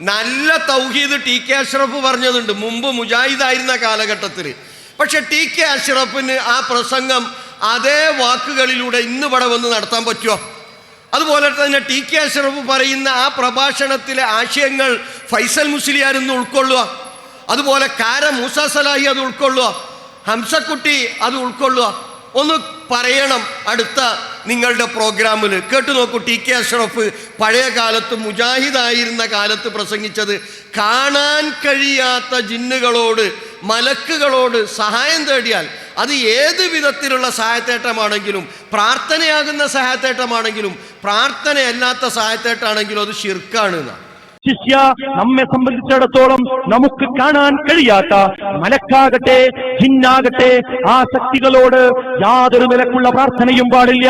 നല്ല തൗഹീദ് T K Ashraf പറഞ്ഞതുണ്ട്. മുമ്പ് മുജാഹിദായിരുന്ന കാലഘട്ടത്തിൽ പക്ഷെ ടി കെ അഷ്റഫിന് ആ പ്രസംഗം അതേ വാക്കുകളിലൂടെ ഇന്ന് ഇവിടെ വന്ന് നടത്താൻ പറ്റുമോ അതുപോലെ തന്നെ ടി കെ അഷ്റഫ് പറയുന്ന ആ പ്രഭാഷണത്തിലെ ആശയങ്ങൾ ഫൈസൽ മുസ്ലിയാർ ഇന്ന് ഉൾക്കൊള്ളുക അതുപോലെ കാര മൂസ സലാഹി അത് ഉൾക്കൊള്ളുക ഹംസക്കുട്ടി അത് ഉൾക്കൊള്ളുക ഒന്ന് പറയണം. അടുത്ത നിങ്ങളുടെ പ്രോഗ്രാമിൽ കേട്ടു നോക്കൂ ടി കെ അഷ്റഫ് പഴയ കാലത്ത് മുജാഹിദായിരുന്ന കാലത്ത് പ്രസംഗിച്ചത് കാണാൻ കഴിയാത്ത ജിന്നുകളോട് മലക്കുകളോട് സഹായം തേടിയാൽ അത് ഏത് വിധത്തിലുള്ള സഹായത്തേട്ടമാണെങ്കിലും പ്രാർത്ഥനയാകുന്ന സഹായത്തേട്ടമാണെങ്കിലും പ്രാർത്ഥനയല്ലാത്ത സഹായത്തേട്ടാണെങ്കിലും അത് ശിർക്കാണ് എന്നാണ്. ശിഷ്യ നമ്മെ സംബന്ധിച്ചിടത്തോളം നമുക്ക് കാണാൻ കഴിയാത്ത മലക്കാകട്ടെ ജിന്നാകട്ടെ ആ ശക്തികളോട് യാതൊരു നിലക്കുള്ള പ്രാർത്ഥനയും പാടില്ല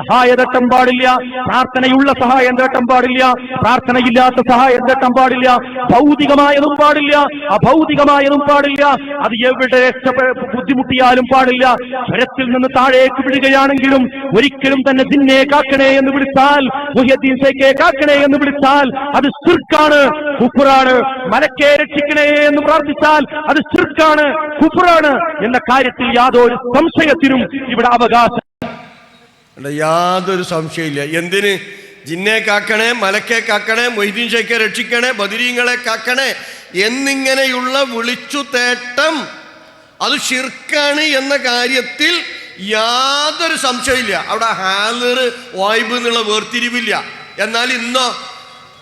സഹായതട്ടം പാടില്ല പ്രാർത്ഥനയുള്ള സഹായം തേട്ടം പാടില്ല പ്രാർത്ഥനയില്ലാത്ത സഹായം തേട്ടം പാടില്ല ഭൗതികമായതും പാടില്ല അഭൗതികമായതും പാടില്ല അത് എവിടെ ബുദ്ധിമുട്ടിയാലും പാടില്ല സ്വരത്തിൽ നിന്ന് താഴേക്ക് വിടുകയാണെങ്കിലും ഒരിക്കലും തന്നെ ദിന്നെ കാക്കണേ എന്ന് വിളിച്ചാൽ മുഹ്യദ്ദീൻ സേക്കെ കാക്കണേ എന്ന് വിളിച്ചാൽ അത് ശിർക്കാണ് കുഫറാണ്. മലക്കെ രക്ഷിക്കണേ എന്ന് പ്രാർത്ഥിച്ചാൽ അത് ശിർക്കാണ് കുഫറാണ് എന്ന കാര്യത്തിൽ യാതൊരു സംശയത്തിനും ഇവിടെ അവകാശം യാതൊരു സംശയമില്ല. എന്തിന്? ജിന്നെ കാക്കണേ മലക്കെ കാക്കണേ മൊയ്തീൻ ഷെയ്ക്കെ രക്ഷിക്കണേ ബദിരീങ്ങളെ കാക്കണേ എന്നിങ്ങനെയുള്ള വിളിച്ചു തേട്ടം അത് ഷിർക്കാണ് എന്ന കാര്യത്തിൽ യാതൊരു സംശയമില്ല അവിടെ ഹാലർ വായ്പ എന്നുള്ള വേർതിരിവില്ല. എന്നാൽ ഇന്നോ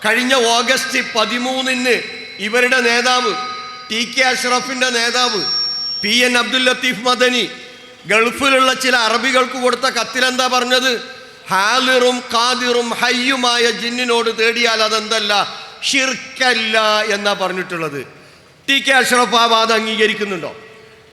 കഴിഞ്ഞ ഓഗസ്റ്റ് പതിമൂന്നിന് ഇവരുടെ നേതാവ് ടി കെ അഷ്റഫിന്റെ നേതാവ് പി എൻ അബ്ദുൽ ലത്തീഫ് മദനി ഗൾഫിലുള്ള ചില അറബികൾക്ക് കൊടുത്ത കത്തിലെന്താ പറഞ്ഞത്? ഹാലിറും കാതിറും ഹയ്യുമായ ജിന്നിനോട് തേടിയാൽ അതെന്തല്ല? ഷിർക്കല്ല എന്നാ പറഞ്ഞിട്ടുള്ളത്. ടി കെ അഷ്റഫ് ആ വാദം അംഗീകരിക്കുന്നുണ്ടോ?